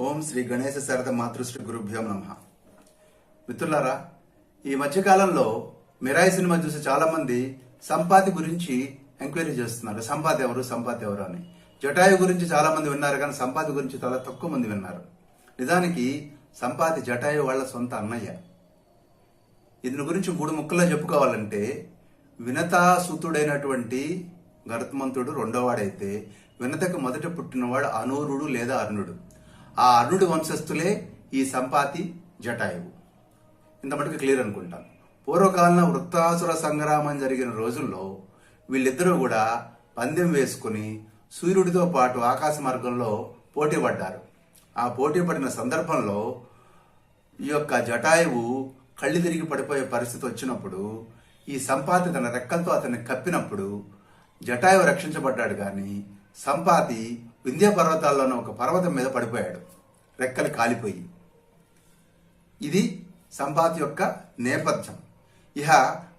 ఓం శ్రీ గణేశ శారద మాతృశ్రీ గురుభ్యం నమ. మిత్రులారా ఈ మధ్యకాలంలో మిరాయి సినిమా చూసి చాలామంది సంపాతి గురించి ఎంక్వైరీ చేస్తున్నారు. సంపాతి ఎవరు సంపాతి ఎవరు అని. జటాయు గురించి చాలామంది విన్నారు కానీ సంపాతి గురించి చాలా తక్కువ మంది విన్నారు. నిజానికి సంపాతి జటాయు వాళ్ళ సొంత అన్నయ్య. దీని గురించి మూడు ముక్కల్లో చెప్పుకోవాలంటే వినతాసుతుడైనటువంటి గరుత్మంతుడు రెండోవాడైతే వినతకు మొదట పుట్టినవాడు అనూరుడు లేదా అర్ణుడు. ఆ అర్ణుడి వంశస్థులే ఈ సంపాతి జటాయువు. ఇంత మటుకు క్లియర్ అనుకుంటాను. పూర్వకాలంలో వృత్తాసుర సంగ్రామం జరిగిన రోజుల్లో వీళ్ళిద్దరూ కూడా పందెం వేసుకుని సూర్యుడితో పాటు ఆకాశ మార్గంలో పోటీ పడ్డారు. ఆ పోటీ పడిన సందర్భంలో ఈ యొక్క జటాయువు కళ్ళు తిరిగి పడిపోయే పరిస్థితి వచ్చినప్పుడు ఈ సంపాతి తన రెక్కలతో అతన్ని కప్పినప్పుడు జటాయువు రక్షించబడ్డాడు కానీ సంపాతి వింధ్య పర్వతాల్లోని ఒక పర్వతం మీద పడిపోయాడు. రెక్కలు కాలిపోయి. ఇది సంపాతి యొక్క నేపథ్యం. ఇహ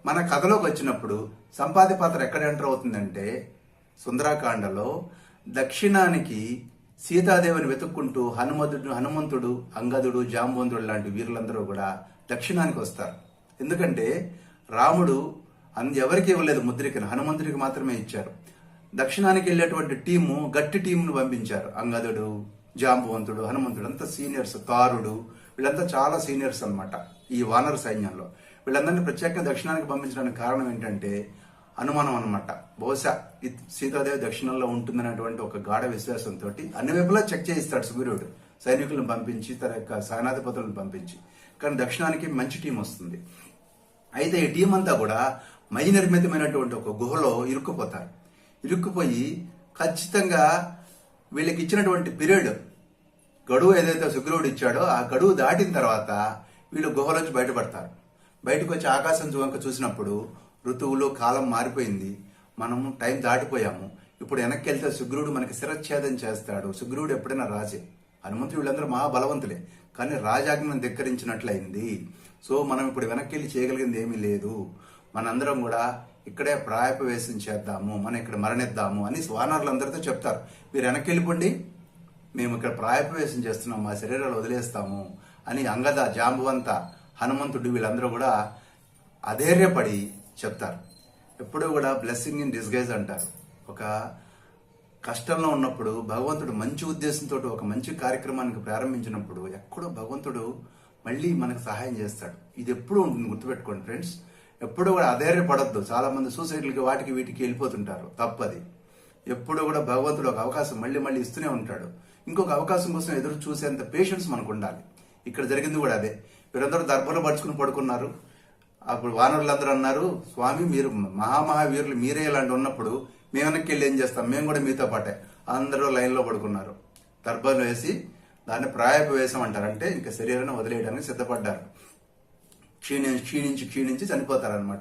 మన కథలోకి వచ్చినప్పుడు సంపాతి పాత్ర ఎక్కడ ఎంటర్ అవుతుందంటే సుందరాకాండలో దక్షిణానికి సీతాదేవిని వెతుక్కుంటూ హనుమంతుడు హనుమంతుడు అంగదుడు జాంబవంతుడు లాంటి వీరులందరూ కూడా దక్షిణానికి వస్తారు. ఎందుకంటే రాముడు అందు ఎవరికి ఇవ్వలేదు ముద్రికను హనుమంతుడికి మాత్రమే ఇచ్చారు. దక్షిణానికి వెళ్ళేటువంటి టీము గట్టి టీంను పంపించారు. అంగదుడు జాంబవంతుడు హనుమంతుడు అంతా సీనియర్స్ కారుడు వీళ్ళంతా చాలా సీనియర్స్ అన్నమాట ఈ వానర సైన్యంలో. వీళ్ళందరినీ ప్రత్యేకంగా దక్షిణానికి పంపించడానికి కారణం ఏంటంటే అనుమానం అన్నమాట. బహుశా ఈ సీతాదేవి దక్షిణంలో ఉంటుందనేటువంటి ఒక గాఢ విశ్వాసంతో అన్ని వైపులా చెక్ చేయిస్తాడు సూర్యుడు. సైనికులను పంపించి తన యొక్క సైనాధిపతులను పంపించి. కానీ దక్షిణానికి మంచి టీం వస్తుంది. అయితే ఈ టీం అంతా కూడా మై నిర్మితమైనటువంటి ఒక గుహలో ఇరుక్కుపోతారు. ఇరుక్కుపోయి ఖచ్చితంగా వీళ్ళకి ఇచ్చినటువంటి పీరియడ్ గడువు ఏదైతే సుగ్రీవుడు ఇచ్చాడో ఆ గడువు దాటిన తర్వాత వీళ్ళు గుహలోంచి బయటపడతారు. బయటకు వచ్చి ఆకాశం వంక చూసినప్పుడు ఋతువులు కాలం మారిపోయింది. మనము టైం దాటిపోయాము. ఇప్పుడు వెనక్కి వెళ్తే సుగ్రీవుడు మనకి శిరచ్ఛేదం చేస్తాడు. సుగ్రీవుడు ఎప్పుడైనా రాజే. హనుమంతుడు వీళ్ళందరూ మహాబలవంతులే. కానీ రాజాజ్ఞను ధిక్కరించినట్లయింది. సో మనం ఇప్పుడు వెనక్కి వెళ్ళి చేయగలిగింది ఏమీ లేదు. మనందరం కూడా ఇక్కడే ప్రాయపవేశం చేద్దాము. మనం ఇక్కడ మరణిద్దాము అని వానరులందరితో చెప్తారు. మీరు వెనక్కి వెళ్ళిపోండి. మేము ఇక్కడ ప్రాయప్రవేశం చేస్తున్నాం మా శరీరాలు వదిలేస్తాము అని అంగద జాంబువంత హనుమంతుడు వీళ్ళందరూ కూడా అధైర్యపడి చెప్తారు. ఎప్పుడూ కూడా బ్లెస్సింగ్ ఇన్ డిస్గైజ్ అంటారు. ఒక కష్టంలో ఉన్నప్పుడు భగవంతుడు మంచి ఉద్దేశంతో ఒక మంచి కార్యక్రమానికి ప్రారంభించినప్పుడు ఎక్కడో భగవంతుడు మళ్ళీ మనకు సహాయం చేస్తాడు. ఇది ఎప్పుడూ ఉంటుంది గుర్తుపెట్టుకోండి ఫ్రెండ్స్. ఎప్పుడూ కూడా అధైర్యపడద్దు. చాలామంది సూసైడ్లకి వాటికి వీటికి వెళ్ళిపోతుంటారు. తప్పది. ఎప్పుడూ కూడా భగవంతుడు ఒక అవకాశం మళ్ళీ మళ్ళీ ఇస్తూనే ఉంటాడు. ఇంకొక అవకాశం కోసం ఎదురు చూసేంత పేషెన్స్ మనకు ఉండాలి. ఇక్కడ జరిగింది కూడా అదే. వీరందరూ దర్భలో పడుచుకుని పడుకున్నారు. అప్పుడు వానరులందరూ అన్నారు స్వామి మీరు మహామహావీరులు మీరే ఇలాంటి ఉన్నప్పుడు మేము వెనక్కి వెళ్ళి ఏం చేస్తాం? మేము కూడా మీతో పాటే. అందరూ లైన్లో పడుకున్నారు. దర్భలో వేసి దాన్ని ప్రాయపు అంటారు అంటే ఇంకా శరీరాన్ని వదిలేయడానికి సిద్ధపడ్డారు. క్షీణించి క్షీణించి క్షీణించి చనిపోతారనమాట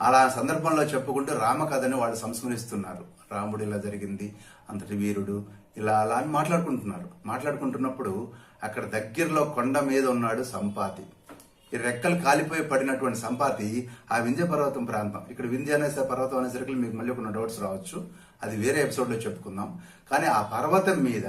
అలా సందర్భంలో చెప్పుకుంటూ రామకథని వాళ్ళు సంస్మరిస్తున్నారు. రాముడు ఇలా జరిగింది అంతటి వీరుడు. ఇలా అలా అని మాట్లాడుకుంటున్నారు. మాట్లాడుకుంటున్నప్పుడు అక్కడ దగ్గరలో కొండ మీద ఉన్నాడు సంపాతి. ఈ రెక్కలు కాలిపోయి పడినటువంటి సంపాతి ఆ వింధ్య పర్వతం ప్రాంతం. ఇక్కడ వింధ్య అనే పర్వతం అనేసరికి మీకు మళ్ళీ కొన్ని డౌట్స్ రావచ్చు. అది వేరే ఎపిసోడ్లో చెప్పుకుందాం. కానీ ఆ పర్వతం మీద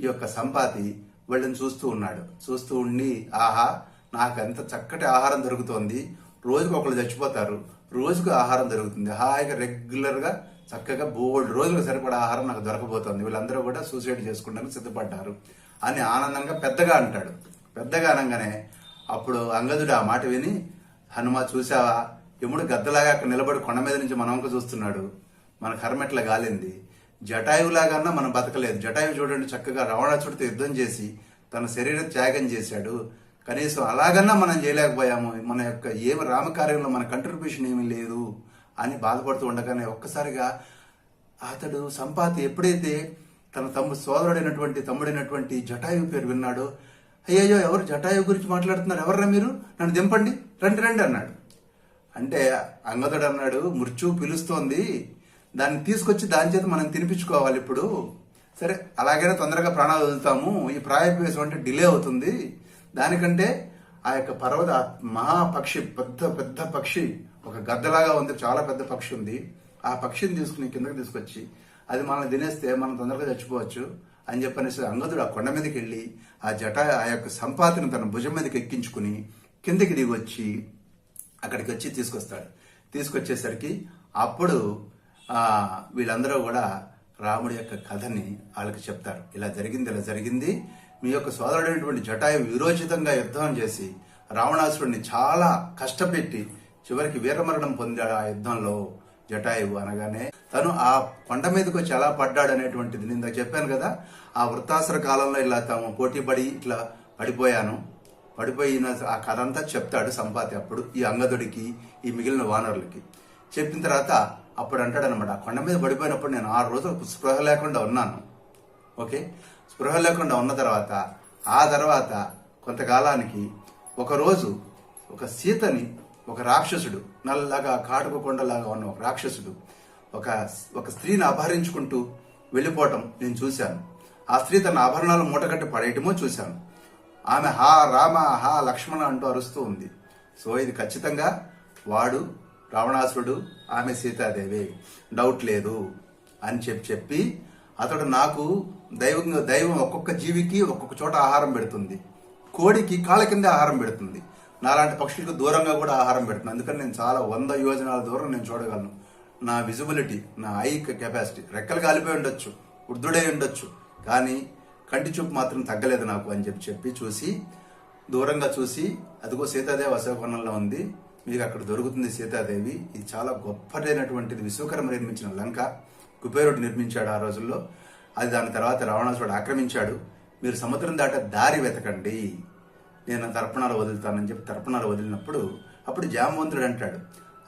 ఈ యొక్క సంపాతి వీళ్ళని చూస్తూ ఉన్నాడు. చూస్తూ ఉండి ఆహా నాకు ఎంత చక్కటి ఆహారం దొరుకుతోంది. రోజుకు ఒకళ్ళు చచ్చిపోతారు. రోజుకు ఆహారం దొరుకుతుంది. హాయిగా రెగ్యులర్గా చక్కగా బోల్డ్ రోజులకు సరిపడా ఆహారం నాకు దొరకబోతోంది. వీళ్ళందరూ కూడా సూసైడ్ చేసుకుంటానికి సిద్ధపడ్డారు అని ఆనందంగా పెద్దగా అంటాడు. పెద్దగా అనగానే అప్పుడు అంగదుడు ఆ మాట విని హనుమ చూసావా యముడు గద్దలాగా అక్కడ నిలబడి కొండ మీద నుంచి మనవంక చూస్తున్నాడు. మన కర్మెట్ల గాలింది. జటాయువులాగన్నా మనం బతకలేదు. జటాయువు చూడండి చక్కగా రావణాసుడితో యుద్ధం చేసి తన శరీరం త్యాగం చేశాడు. కనీసం అలాగన్నా మనం చేయలేకపోయాము. మన యొక్క ఏమి రామకార్యంలో మన కంట్రిబ్యూషన్ ఏమీ లేదు అని బాధపడుతూ ఉండగానే ఒక్కసారిగా అతడు సంపాతి ఎప్పుడైతే తన తమ్ముడు సోదరుడైనటువంటి తమ్ముడైనటువంటి జటాయు పేరు విన్నాడో అయ్యయ్యో ఎవరు జటాయు గురించి మాట్లాడుతున్నారు? ఎవర్రా మీరు? నన్ను దింపండి. రండి రండి అన్నాడు. అంటే అంగదుడు అన్నాడు మృత్యు పిలుస్తోంది. దాన్ని తీసుకొచ్చి దాని చేత మనం తినిపించుకోవాలి ఇప్పుడు. సరే అలాగైనా తొందరగా ప్రాణాలు వదులుతాము. ఈ ప్రాయపేశం అంటే డిలే అవుతుంది. దానికంటే ఆ యొక్క పర్వత మహాపక్షి పెద్ద పెద్ద పక్షి ఒక గద్దలాగా ఉంది చాలా పెద్ద పక్షి ఉంది. ఆ పక్షిని తీసుకుని కిందకి తీసుకొచ్చి అది మనల్ని తినేస్తే మనం తొందరగా చచ్చిపోవచ్చు అని చెప్పనేసి అంగదుడు ఆ కొండ మీదకి వెళ్ళి ఆ జట ఆ యొక్క సంపాతిని తన భుజం మీదకి ఎక్కించుకుని కిందకి దిగి వచ్చి అక్కడికి వచ్చి తీసుకొస్తాడు. తీసుకొచ్చేసరికి అప్పుడు వీళ్ళందరూ కూడా రాముడి యొక్క కథని వాళ్ళకి చెప్తారు. ఇలా జరిగింది ఇలా జరిగింది. మీ యొక్క సోదరుడైనటువంటి జటాయు విరోచితంగా యుద్ధం చేసి రావణాసురుడిని చాలా కష్టపెట్టి చివరికి వీరమరణం పొందాడు ఆ యుద్ధంలో జటాయువు అనగానే. తను ఆ కొండ మీదకి వచ్చి ఎలా పడ్డాడు అనేటువంటిది నేను చెప్పాను కదా. ఆ వృత్తాసుర కాలంలో ఇలా తాము పోటీ పడి ఇట్లా పడిపోయాను. పడిపోయిన ఆ కథ అంతా చెప్తాడు సంపాతి అప్పుడు ఈ అంగదుడికి ఈ మిగిలిన వానరులకి. చెప్పిన తర్వాత అప్పుడు అంటాడు అనమాట ఆ కొండ మీద పడిపోయినప్పుడు నేను ఆరు రోజులు స్పృహ లేకుండా ఉన్నాను. ఓకే? స్పృహ లేకుండా ఉన్న తర్వాత ఆ తర్వాత కొంతకాలానికి ఒకరోజు ఒక సీతని ఒక రాక్షసుడు నల్లగా కాటుక కొండలాగా ఉన్న ఒక రాక్షసుడు ఒక ఒక స్త్రీని అపహరించుకుంటూ వెళ్ళిపోవటం నేను చూశాను. ఆ స్త్రీ తన ఆభరణాలు మూటగట్టి పడేయటమో చూశాను. ఆమె హా రామ హా లక్ష్మణ అంటూ అరుస్తూ ఉంది. సో ఇది ఖచ్చితంగా వాడు రావణాసురుడు ఆమె సీతాదేవి. డౌట్ లేదు అని చెప్పి చెప్పి అతడు నాకు దైవం దైవం ఒక్కొక్క జీవికి ఒక్కొక్క చోట ఆహారం పెడుతుంది. కోడికి కాళ్ళ కింద ఆహారం పెడుతుంది. నాలాంటి పక్షులకు దూరంగా కూడా ఆహారం పెడుతుంది. అందుకని నేను చాలా వంద యోజనాల దూరం నేను చూడగలను. నా విజిబిలిటీ నా ఐ కెపాసిటీ రెక్కలు కాలిపోయి ఉండొచ్చు వృద్ధుడై ఉండొచ్చు కానీ కంటి చూపు మాత్రం తగ్గలేదు నాకు అని చెప్పి చెప్పి చూసి దూరంగా చూసి అదిగో సీతాదేవి అశోకవనంలో ఉంది మీకు అక్కడ దొరుకుతుంది సీతాదేవి. ఇది చాలా గొప్పదైనటువంటిది విశ్వకర్మ నిర్మించిన లంక. కుబేరుడు నిర్మించాడు ఆ రోజుల్లో. అది దాని తర్వాత రావణాసుడు ఆక్రమించాడు. మీరు సముద్రం దాట దారి వెతకండి. నేను తర్పణాలు వదులుతానని చెప్పి తర్పణాలు వదిలినప్పుడు అప్పుడు జామవంతుడు అంటాడు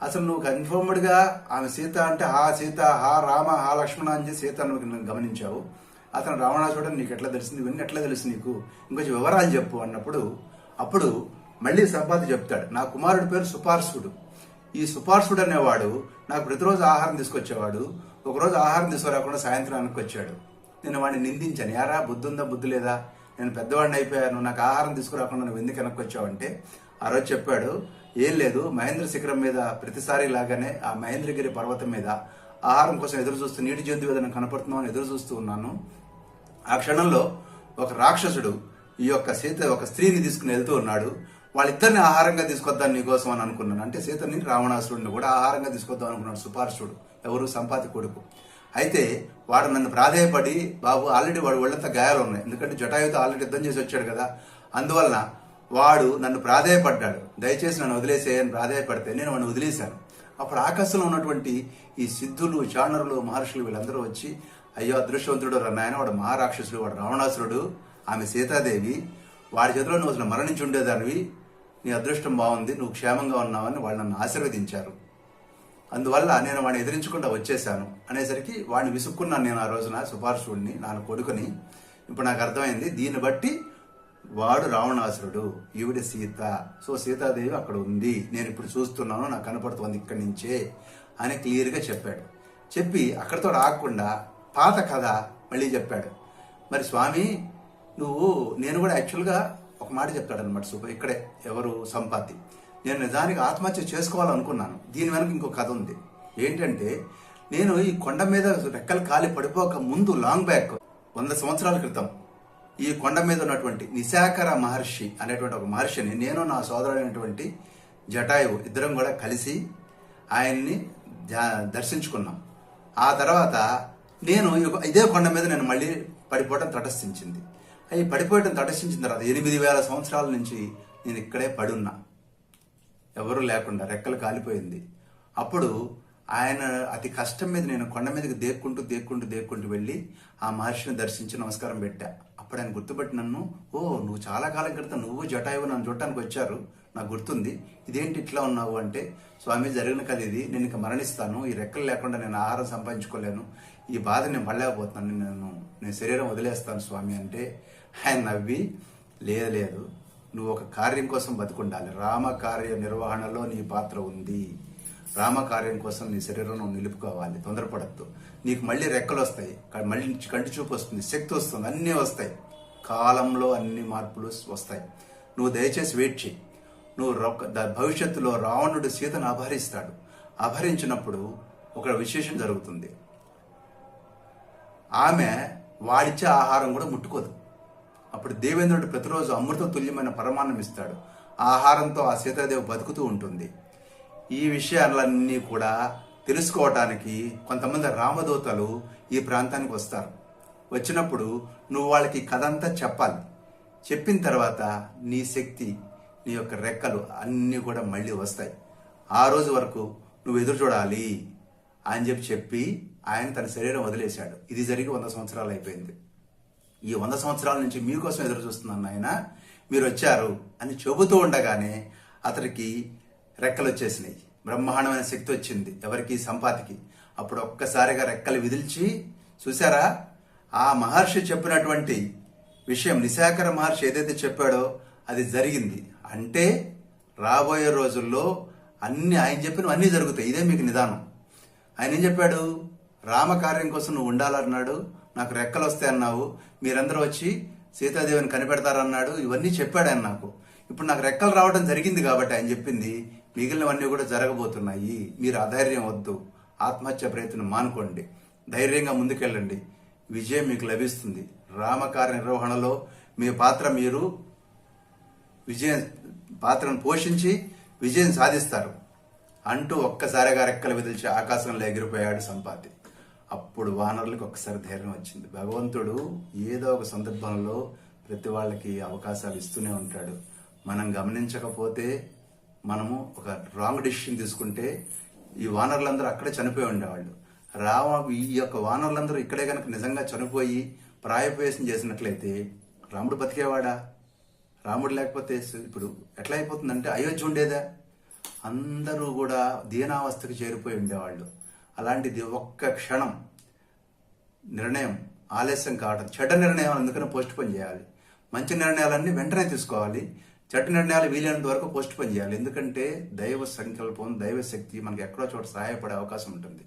అసలు నువ్వు కన్ఫర్మ్డ్గా ఆమె సీత అంటే హా సీత హా రామ హా లక్ష్మణ అని చెప్పి సీత నువ్వు గమనించావు. అతను రావణాసుడు నీకు ఎట్లా తెలిసింది ఇవన్నీ ఎట్లా తెలుసు నీకు? ఇంకొంచెం వివరాలు చెప్పు అన్నప్పుడు అప్పుడు మళ్ళీ సంపాది చెప్తాడు నా కుమారుడి పేరు సుపార్సుడు. ఈ సుపార్సుడు అనేవాడు నాకు ప్రతిరోజు ఆహారం తీసుకొచ్చేవాడు. ఒకరోజు ఆహారం తీసుకురాకుండా సాయంత్రం వచ్చాడు. నేను వాడిని నిందించాను. యారా బుద్ధి ఉందా బుద్ధి లేదా? నేను పెద్దవాడిని అయిపోయాను. నాకు ఆహారం తీసుకురాకుండా నువ్వు ఎందుకు వెనక్కి వచ్చావంటే ఆ రోజు చెప్పాడు ఏం లేదు మహేంద్ర శిఖరం మీద ప్రతిసారి లాగానే ఆ మహేంద్రగిరి పర్వతం మీద ఆహారం కోసం ఎదురు చూస్తూ నీటి జంతువు ఏదైనా కనపడుతున్నామని ఎదురు చూస్తూ ఉన్నాను. ఆ క్షణంలో ఒక రాక్షసుడు ఈ యొక్క సీత ఒక స్త్రీని తీసుకుని వెళ్తూ ఉన్నాడు. వాళ్ళిద్దరిని ఆహారంగా తీసుకొద్దాం నీకోసం అని అనుకున్నాను. అంటే సీతని రావణాసురుడిని కూడా ఆహారంగా తీసుకొద్దాం అనుకున్నాడు. సుపార్షుడు ఎవరు? సంపాతి కొడుకు. అయితే వాడు నన్ను ప్రాధేయపడి బాబు ఆల్రెడీ వాడు ఒళ్ళంతా గాయాలు ఉన్నాయి. ఎందుకంటే జటాయుతో ఆల్రెడీ యుద్ధం చేసి వచ్చాడు కదా. అందువలన వాడు నన్ను ప్రాధేయపడ్డాడు. దయచేసి నన్ను వదిలేసేయని ప్రాధేయపడితే నేను వాడిని వదిలేశాను. అప్పుడు ఆకాశంలో ఉన్నటువంటి ఈ సిద్ధులు చాణరులు మహర్షులు వీళ్ళందరూ వచ్చి అయ్యో అదృష్టవంతుడు నాయన వాడు మహారాక్షసుడు వాడు రావణాసురుడు ఆమె సీతాదేవి వాడి చేతిలో నువ్వు అసలు మరణించి ఉండేదానివి. నీ అదృష్టం బాగుంది నువ్వు క్షేమంగా ఉన్నావని వాళ్ళు నన్ను ఆశీర్వదించారు. అందువల్ల నేను వాడిని ఎదిరించకుండా వచ్చేసాను అనేసరికి వాడిని విసుక్కున్నాను నేను ఆ రోజున సుపార్శుడిని నా కొడుకుని. ఇప్పుడు నాకు అర్థమైంది దీన్ని బట్టి వాడు రావణాసురుడు ఈవిడ సీత. సో సీతాదేవి అక్కడ ఉంది. నేను ఇప్పుడు చూస్తున్నాను నాకు కనపడుతుంది ఇక్కడి నుంచే అని క్లియర్గా చెప్పాడు. చెప్పి అక్కడితో రాకుండా పాత కథ మళ్ళీ చెప్పాడు. మరి స్వామి నువ్వు నేను కూడా యాక్చువల్గా ఒక మాట చెప్తాడనమాట సూపర్ ఇక్కడే ఎవరు సంపాతి. నేను నిజానికి ఆత్మహత్య చేసుకోవాలనుకున్నాను. దీని వెనక ఇంకో కథ ఉంది. ఏంటంటే నేను ఈ కొండ మీద రెక్కలు కాలి పడిపోక ముందు లాంగ్ బ్యాక్ వంద సంవత్సరాల క్రితం ఈ కొండ మీద ఉన్నటువంటి నిశాకర మహర్షి అనేటువంటి ఒక మహర్షిని నేను నా సోదరుడైనటువంటి జటాయువు ఇద్దరం కూడా కలిసి ఆయన్ని దర్శించుకున్నాం. ఆ తర్వాత నేను ఈ యొక్క- ఇదే కొండ మీద నేను మళ్ళీ పడిపోవడం తటస్థించింది. అవి పడిపోవడం తటస్థించిన తర్వాత ఎనిమిది వేల సంవత్సరాల నుంచి నేను ఇక్కడే పడున్నా. ఎవరు లేకుండా రెక్కలు కాలిపోయింది. అప్పుడు ఆయన అతి కష్టం మీద నేను కొండ మీదకి దేక్కుంటూ దేక్కుంటూ దేక్కుంటూ వెళ్ళి ఆ మహర్షిని దర్శించి నమస్కారం పెట్టా. అప్పుడు ఆయన గుర్తుపెట్టి నన్ను ఓ నువ్వు చాలా కాలం క్రితం నువ్వు జటాయువు నన్ను చూడటానికి వచ్చారు. నాకు గుర్తుంది. ఇదేంటి ఇట్లా ఉన్నావు అంటే స్వామి జరిగిన కథ ఇది. నేను ఇక మరణిస్తాను. ఈ రెక్కలు లేకుండా నేను ఆహారం సంపాదించుకోలేను. ఈ బాధ నేను పడలేకపోతున్నాను నేను నేను శరీరం వదిలేస్తాను స్వామి అంటే ఆయన నవ్వి లేదు లేదు. నువ్వు ఒక కార్యం కోసం బతుకుండాలి. రామ కార్య నిర్వహణలో నీ పాత్ర ఉంది. రామకార్యం కోసం నీ శరీరం నువ్వు నిలుపుకోవాలి. తొందరపడద్దు. నీకు మళ్ళీ రెక్కలు వస్తాయి మళ్ళీ కంటి చూపు వస్తుంది. శక్తి వస్తుంది. అన్నీ వస్తాయి. కాలంలో అన్ని మార్పులు వస్తాయి. నువ్వు దయచేసి వెయిట్ చేయి నువ్వు రొక్క- భవిష్యత్తులో రావణుడు సీతను అపహరిస్తాడు. అపహరించినప్పుడు ఒక విశేషం జరుగుతుంది. ఆమె వాడిచ్చే ఆహారం కూడా ముట్టుకోదు. అప్పుడు దేవేంద్రుడు ప్రతిరోజు అమృత తుల్యమైన పరమాన్నం ఇస్తాడు. ఆహారంతో ఆ సీతాదేవి బతుకుతూ ఉంటుంది. ఈ విషయాలన్నీ కూడా తెలుసుకోవటానికి కొంతమంది రామదూతలు ఈ ప్రాంతానికి వస్తారు. వచ్చినప్పుడు నువ్వు వాళ్ళకి కథ అంతా చెప్పాలి. చెప్పిన తర్వాత నీ శక్తి నీ యొక్క రెక్కలు అన్నీ కూడా మళ్ళీ వస్తాయి. ఆ రోజు వరకు నువ్వు ఎదురు చూడాలి అని చెప్పి చెప్పి ఆయన తన శరీరం వదిలేశాడు. ఇది జరిగి వంద సంవత్సరాలు అయిపోయింది. ఈ వంద సంవత్సరాల నుంచి మీకోసం ఎదురు చూస్తున్నాను ఆయన మీరు వచ్చారు అని చెబుతూ ఉండగానే అతనికి రెక్కలు వచ్చేసినాయి బ్రహ్మాండమైన శక్తి వచ్చింది ఎవరికి సంపాతికి. అప్పుడు ఒక్కసారిగా రెక్కలు విదిల్చి చూసారా ఆ మహర్షి చెప్పినటువంటి విషయం నిశాకర మహర్షి ఏదైతే చెప్పాడో అది జరిగింది. అంటే రాబోయే రోజుల్లో అన్ని ఆయన చెప్పినవి అన్నీ జరుగుతాయి. ఇదే మీకు నిదానం. ఆయన ఏం చెప్పాడు? రామకార్యం కోసం నువ్వు ఉండాలన్నాడు. నాకు రెక్కలు వస్తాయి అన్నావు మీరందరూ వచ్చి సీతాదేవిని కనిపెడతారన్నాడు ఇవన్నీ చెప్పాడు ఆయన నాకు. ఇప్పుడు నాకు రెక్కలు రావడం జరిగింది కాబట్టి ఆయన చెప్పింది మిగిలినవన్నీ కూడా జరగబోతున్నాయి మీరు అధైర్యం వద్దు ఆత్మహత్య ప్రయత్నం మానుకోండి ధైర్యంగా ముందుకెళ్ళండి విజయం మీకు లభిస్తుంది. రామకార్య నిర్వహణలో మీ పాత్ర మీరు విజయం పాత్రను పోషించి విజయం సాధిస్తారు. అంటూ ఒక్కసారిగా రెక్కలు విదిల్చి ఆకాశంలో ఎగిరిపోయాడు సంపాతి. అప్పుడు వానరులకు ఒక్కసారి ధైర్యం వచ్చింది. భగవంతుడు ఏదో ఒక సందర్భంలో ప్రతి వాళ్ళకి అవకాశాలు ఇస్తూనే ఉంటాడు. మనం గమనించకపోతే మనము ఒక రాంగ్ డిసిషన్ తీసుకుంటే ఈ వానరులందరూ అక్కడే చనిపోయి ఉండేవాళ్ళు. రామ ఈ యొక్క వానరులందరూ ఇక్కడే కనుక నిజంగా చనిపోయి ప్రాయపేశం చేసినట్లయితే రాముడు బతికేవాడా? రాముడు లేకపోతే ఇప్పుడు ఎట్లా అయిపోతుందంటే అయోధ్య ఉండేదా? అందరూ కూడా దీనావస్థకు చేరిపోయి ఉండేవాళ్ళు. అలాంటిది ఒక్క క్షణం నిర్ణయం ఆలస్యం కావడం చెడ్డ నిర్ణయాలు అందుకని పోస్ట్ పోన్ చేయాలి. మంచి నిర్ణయాలన్నీ వెంటనే తీసుకోవాలి. చెడ్డ నిర్ణయాలు వీలైనంత వరకు పోస్ట్ పోన్ చేయాలి. ఎందుకంటే దైవ సంకల్పం దైవ శక్తి మనకి ఎక్కడో చోట సహాయపడే అవకాశం ఉంటుంది.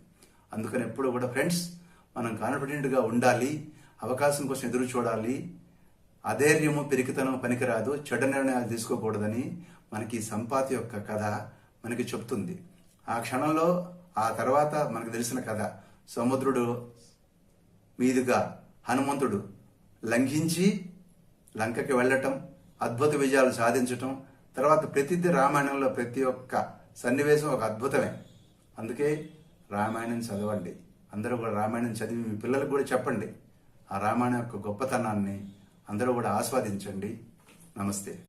అందుకని ఎప్పుడు కూడా ఫ్రెండ్స్ మనం కాన్ఫిడెంట్గా ఉండాలి. అవకాశం కోసం ఎదురు చూడాలి. అధైర్యము పెరికితనం పనికిరాదు. చెడ్డ నిర్ణయాలు తీసుకోకూడదని మనకి ఈ సంపాతి యొక్క కథ మనకి చెప్తుంది. ఆ క్షణంలో ఆ తర్వాత మనకు తెలిసిన కథ. సముద్రుడు మీదుగా హనుమంతుడు లంఘించి లంకకి వెళ్ళటం అద్భుత విజయాలు సాధించటం తర్వాత ప్రతిదీ రామాయణంలో ప్రతి ఒక్క సన్నివేశం ఒక అద్భుతమే. అందుకే రామాయణం చదవండి. అందరూ కూడా రామాయణం చదివి మీ పిల్లలకు కూడా చెప్పండి. ఆ రామాయణం యొక్క గొప్పతనాన్ని అందరూ కూడా ఆస్వాదించండి. నమస్తే.